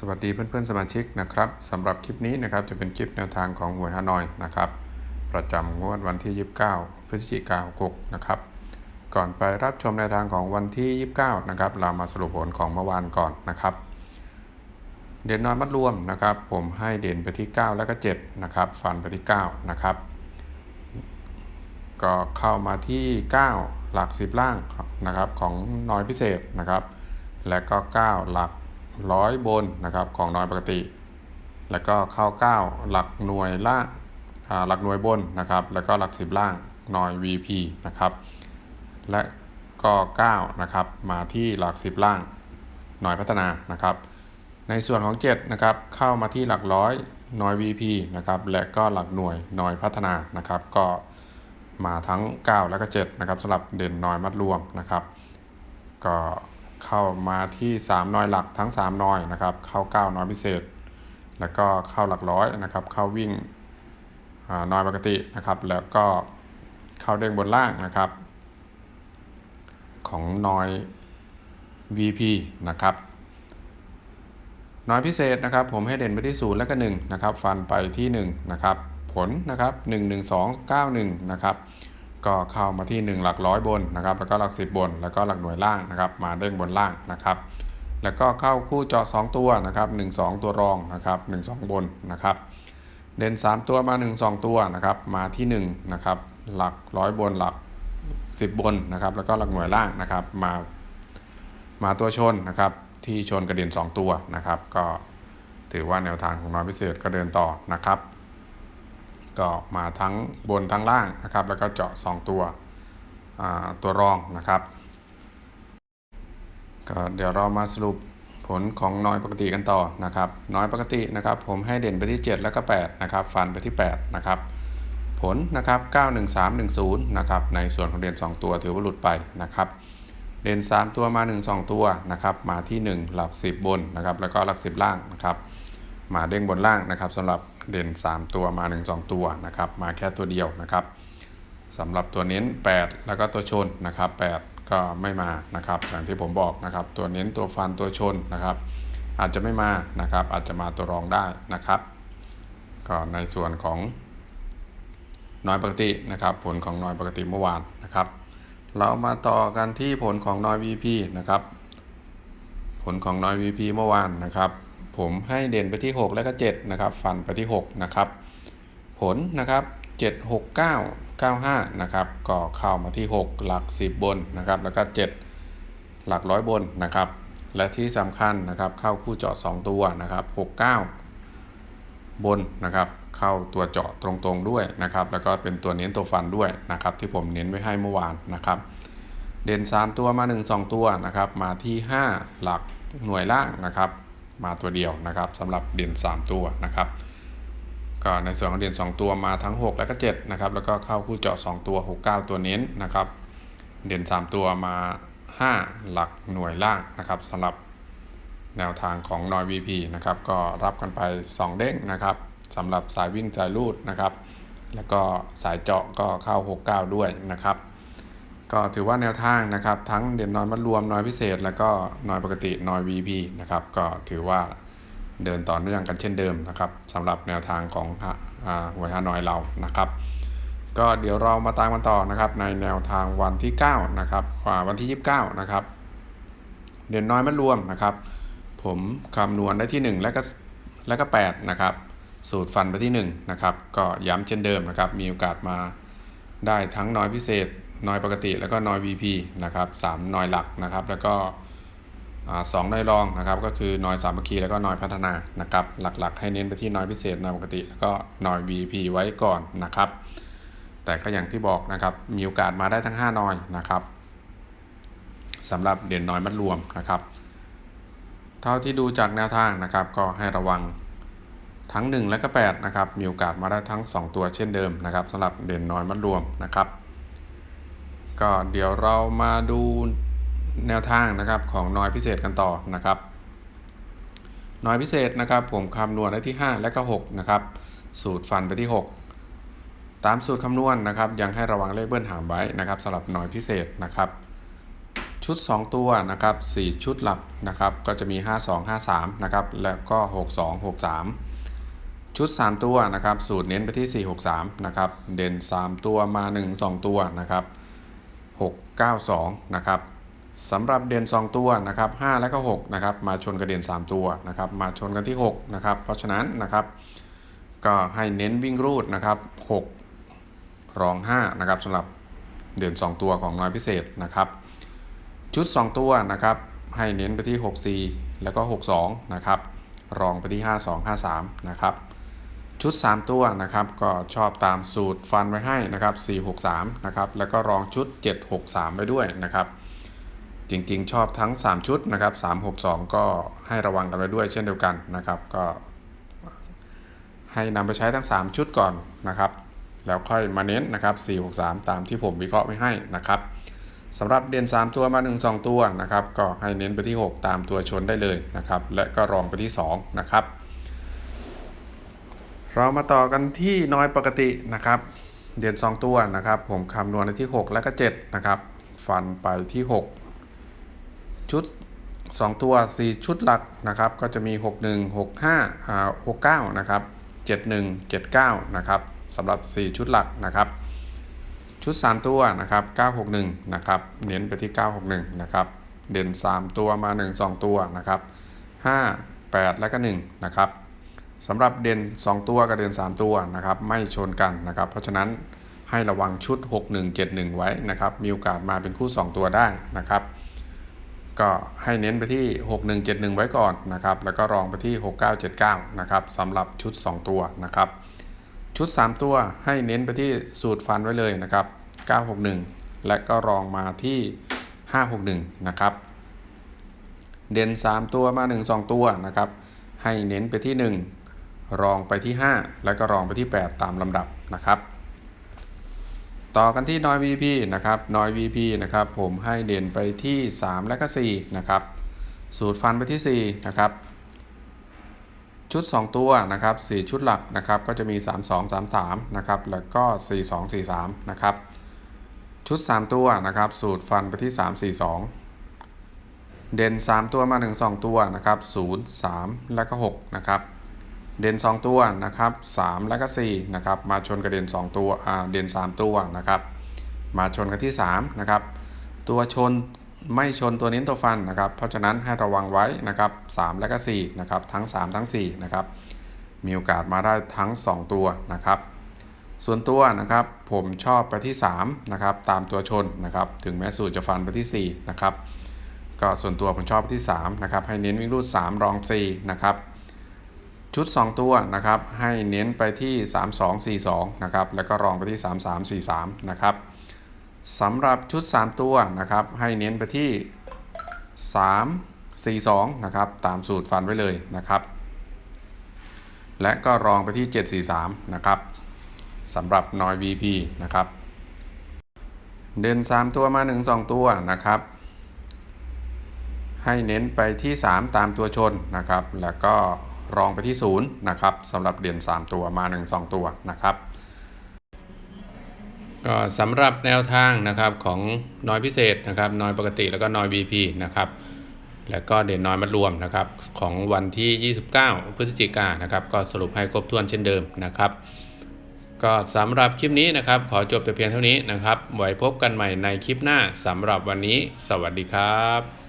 สวัสดีเพื่อนๆสมาชิกนะครับสำหรับคลิปนี้นะครับจะเป็นคลิปแนวทางของหวยฮานอยนะครับ ประจำงวดวันที่ 29 พฤศจิกายนนะครับ ก่อนไปรับชมแนวทางของวันที่ 29 นะครับ เรามาสรุปผลของเมื่อวานก่อนนะครับ เด่นน้อยมัดรวมนะครับ ผมให้เด่นไปที่ 9 แล้วก็7นะครับฟันไปที่ 9 นะครับ ก็เข้ามาที่ 9 หลัก 10 ล่างนะครับของน้อยพิเศษนะครับ และก็ 9 หลัก ร้อยบนนะครับของน้อยปกติ แล้วก็เข้า 9 หลักหน่วยล่างหลักหน่วยบนนะครับ แล้วก็หลัก 10 ล่างน้อย VP นะครับ และก็9นะครับมาที่หลัก 10 ล่างน้อยพัฒนานะครับ ในส่วนของ7นะครับเข้ามาที่หลักร้อยน้อย VP นะครับ และก็หลักหน่วยน้อยพัฒนานะครับ ก็มาทั้ง 9 และก็7นะครับสำหรับเด่นน้อยมัดรวมนะครับ ก็ เข้ามาที่ 3น้อยหลักทั้ง 3น้อยนะครับ เข้า 9น้อยพิเศษ แล้วก็เข้าหลักร้อยนะครับ เข้าวิ่งน้อยปกตินะครับ แล้วก็เข้าเด้งบนล่างนะครับ ของน้อย VP นะครับน้อยพิเศษนะครับ ผมให้เด่นไปที่0แล้วก็1นะครับ ฟันไปที่1นะครับ ผลนะครับ 1 1 2 9 1นะครับ ก็เข้ามาที่ 1 หลักร้อยบนนะครับแล้วก็หลัก 10 บน แล้วก็หลักหน่วยล่างนะครับ มาเด้งบนล่างนะครับแล้วก็เข้าคู่เจาะ2ตัวนะครับ1 2 ตัวรองนะครับ1 2 บนนะครับเด่น 3 ตัวมา 1 2 ตัวนะครับมาที่1นะครับหลักร้อยบนหลัก 10 บนนะครับแล้วก็หลักหน่วยล่างนะครับมามาตัวชนนะครับที่ชนกระเด็น 2 ตัวนะครับ ก็ถือว่าแนวทางของน้อยพิเศษก็เดินต่อนะครับ ก็มาทั้งบนทั้งล่างนะครับ แล้วก็เจาะ 2 ตัวตัวรองนะครับก็เดี๋ยวเรามาสรุปผลของน้อยปกติกันต่อนะครับ น้อยปกตินะครับ ผมให้เด่นไปที่ 7 แล้วก็8นะครับฟันไปที่8นะครับผลนะครับ 91310 นะครับ ในส่วนของเด่น2 ตัวถือว่าหลุดไปนะครับ เด่น3 ตัวมา 1 2 ตัวนะครับ มาที่ 1 หลัก 10 บนนะครับ แล้วก็หลัก 10 ล่างนะครับ มาเด้งบนล่างนะครับสำหรับเด่น 3 ตัวมา 1 2 ตัวนะครับมาแค่ตัวเดียวนะครับสำหรับตัวเน้น 8 แล้วก็ตัวชนนะครับ 8 ก็ไม่มานะครับอย่างที่ผมบอกนะครับ ตัวเน้นตัวฟันตัวชนนะครับ อาจจะไม่มานะครับ อาจจะมาตัวรองได้นะครับ ก็ในส่วนของน้อยปกตินะครับ ผลของน้อยปกติเมื่อวานนะครับ เรามาต่อกันที่ผลของน้อย VP นะครับ ผลของน้อย VP เมื่อวานนะครับ ผมให้เด่นไปที่ 6 แล้วก็7นะครับ ฟันไปที่ 6 นะครับ ผลนะครับ 7 6 9 9 5 นะครับ ก็เข้ามาที่ 6 หลัก 10 บนนะครับ แล้วก็ 7 หลักร้อยบนนะครับ และที่สำคัญนะครับ เข้าคู่เจาะ 2 ตัวนะครับ 6 9 บนนะครับ เข้าตัวเจาะตรงๆด้วยนะครับ แล้วก็เป็นตัวเน้นตัวฟันด้วยนะครับ ที่ผมเน้นไว้ให้เมื่อวานนะครับเด่น 3 ตัวมา 1 2 ตัวนะครับ มาที่ 5 หลักหน่วยล่างนะครับ มาตัวเดียวนะครับสำหรับเด่น3ตัวนะครับก็ในส่วนของเด่น2ตัวมาทั้ง 6 แล้วก็7นะครับแล้วก็เข้าคู่เจาะ 2 ตัว 6 9 ตัวเน้นนะครับเด่น3ตัวมา 5 หลักหน่วยล่างนะครับสำหรับแนวทางของนอย VP นะครับก็รับกันไป 2 เด้งนะครับสำหรับสายวิ่งสายลูดนะครับ แล้วก็สายเจาะก็เข้า 6 9 ด้วยนะครับ ก็ถือว่าแนวทางนะครับทั้งเด่นน้อยมัดรวมน้อยพิเศษ แล้วก็น้อยปกติน้อย VP นะครับก็ถือว่าเดินต่อเนื่องกันเช่นเดิมนะครับสำหรับแนวทางของอ่าหวยฮานอยเรานะครับ ก็เดี๋ยวเรามาตามกันต่อนะครับในแนวทางวันที่9นะครับอ่าวันที่ 29นะครับเด่นน้อยมัดรวมนะครับ ผมคำนวณได้ที่ 1 แล้วก็แล้วก็8นะครับสูตรฟันไปที่1นะครับก็ย้ำเช่นเดิมนะครับมีโอกาสมาได้ทั้งน้อยพิเศษ นอยปกติแล้วก็นอย VP นะครับสามนอยหลักนะครับ แล้วก็สองนอยรองนะครับก็คือนอยสามัคคีแล้วก็นอยพัฒนานะครับ หลักๆ ให้เน้นไปที่นอยพิเศษนอยปกติ แล้วก็นอย VP ไว้ก่อนนะครับ แต่ก็อย่างที่บอกนะครับมีโอกาสมาได้ทั้ง 5นอยนะครับสำหรับเด่นน้อยมัดรวมนะครับ เท่าที่ดูจากแนวทางนะครับก็ให้ระวังทั้ง 1 และก็8นะครับมีโอกาสมาได้ทั้ง 2 ตัวเช่นเดิมนะครับสำหรับเด่นน้อยมัดรวมนะครับ ก็เดี๋ยวเรามาดูแนวทางนะครับของน้อยพิเศษกันต่อนะครับน้อยพิเศษนะครับ ผมคำนวณได้ที่ 5 และก็6นะครับสูตรฟันไปที่ 6 ตามสูตรคำนวณนะครับ ยังให้ระวังเลขเบิ้ลหามไว้นะครับสำหรับน้อยพิเศษนะครับ ชุด 2 ตัวนะครับ 4 ชุดหลักนะครับ ก็จะมี 52 53 นะครับ แล้วก็ 62 63 ชุด 3 ตัวนะครับ สูตรเน้นไปที่ 463 นะครับ เด่น 3 ตัวมา 1 2 ตัวนะครับ 692 นะครับสำหรับเด่น2 ตัวนะครับ5และก็6นะครับมาชนกับเด่น3 ตัวนะครับมาชนกันที่6นะครับเพราะฉะนั้นนะครับ ก็ให้เน้นวิ่งรูดนะครับ6รอง5นะครับสำหรับเด่น2 ตัวของน้อยพิเศษนะครับชุด 2 ตัวนะครับให้เน้นไปที่ 64 แล้วก็ 62 นะครับ รองไปที่ 52 53 นะครับ ชุด 3 ตัวนะครับก็ชอบตามสูตรฟันไว้ให้นะครับ463นะครับแล้วก็รองชุด 763 ไว้ด้วยนะครับจริงๆ ชอบทั้ง 3 ชุดนะครับ362 ก็ให้ระวังกันไว้ด้วยเช่นเดียวกันนะครับก็ ให้นำไปใช้ทั้ง 3 ชุดก่อนนะครับ แล้วค่อยมาเน้นนะครับ463 ตามที่ผมวิเคราะห์ไว้ให้นะครับสำหรับเด่น3 ตัวมา 1 2 ตัวนะครับก็ให้เน้นไปที่ 6 ตามตัวชนได้เลยนะครับและก็รองไปที่2นะครับ เรามาต่อกันที่น้อยปกตินะครับ เด่น2 ตัวนะครับ ผมคำนวณในที่ 6 และก็ 7 นะครับ ฟันไปที่ 6 ชุด 2 ตัว 4 ชุดหลักนะครับ ก็จะมี 61 65อ่า69 นะครับ 71 79 นะครับสำหรับ 4 ชุดหลักนะครับ ชุด 3 ตัวนะครับ 961 นะครับ เน้นไปที่ 961 นะครับ เด่น 3 ตัวมา 1 2 ตัวนะครับ 5 8 และก็ 1 นะครับ สำหรับเด่น 2 ตัวกับเด่น 3 ตัวนะครับไม่ชนกันนะครับเพราะฉะนั้นให้ระวังชุด 6171 ไว้นะครับมีโอกาสมาเป็นคู่ 2 ตัวได้นะครับ ก็ให้เน้นไปที่ 6171 ไว้ก่อนนะครับแล้วก็รองไปที่ 6979 นะครับสำหรับชุด 2 ตัวนะครับชุด 3 ตัวให้เน้นไปที่สูตรฟันไว้เลยนะครับ 961 และก็รองมาที่ 561 นะครับ เด่น 3 ตัวมา 1 2 ตัวนะครับ ให้เน้นไปที่ 1 รองไปที่ 5 แล้วก็รองไปที่ 8 ตามลำดับนะครับ ต่อกันที่นอย VP นะครับนอย VP นะครับผมให้เด่นไปที่ 3 และก็4นะครับสูตรฟันไปที่4นะครับชุด 2 ตัวนะครับ4ชุดหลักนะครับก็จะมี 3 2 3 3นะครับแล้วก็ 4 2 4 3นะครับชุด 3 ตัวนะครับสูตรฟันไปที่ 3 4 2เด่น 3 ตัวมา1 2ตัวนะครับ0 3 แล้วก็6นะครับ เด่น2 ตัวนะครับ3แล้วก็4นะครับมาชนกับเด่น2 ตัวอ่าเด่น 3 ตัวนะครับ มาชนกันที่3นะครับตัวชนไม่ชนตัวเน้นตัวฟันนะครับ เพราะฉะนั้นให้ระวังไว้นะครับ3และก็4นะครับทั้ง 3 ทั้ง4นะครับมีโอกาสมาได้ทั้ง 2 ตัวนะครับส่วนตัวนะครับผมชอบไปที่3นะครับตามตัวชนนะครับถึงแม้สูตรจะฟันไปที่4นะครับก็ส่วนตัวผมชอบไปที่3นะครับให้เน้นวิ่งรูด 3 รอง4นะครับ ชุด 2 ตัวนะครับให้เน้นไปที่ 3 2 4 2นะครับแล้วก็รองไปที่ 3 3 4 3นะครับสำหรับชุด 3 ตัวนะครับให้เน้นไปที่ 3 4 2นะครับตามสูตรฟันไว้เลยนะครับ และก็รองไปที่ 7 4 3นะครับสำหรับนอย VP นะครับเด่น3 ตัวมา 1 2 ตัวนะครับ ให้เน้นไปที่ 3 ตามตัวชนนะครับ แล้วก็ รองไปที่0นะครับสำหรับเด่น3ตัวมา 1 2 ตัวนะครับ ก็สำหรับแนวทางนะครับของน้อยพิเศษนะครับน้อยปกติแล้วก็น้อย VP นะครับแล้วก็เด่นน้อยมัดรวมนะครับของวันที่ 29 พฤศจิกายนนะครับ ก็สรุปให้ครบถ้วนเช่นเดิมนะครับ ก็สำหรับคลิปนี้นะครับ ขอจบแต่เพียงเท่านี้นะครับ ไว้พบกันใหม่ในคลิปหน้าสำหรับวันนี้ สวัสดีครับ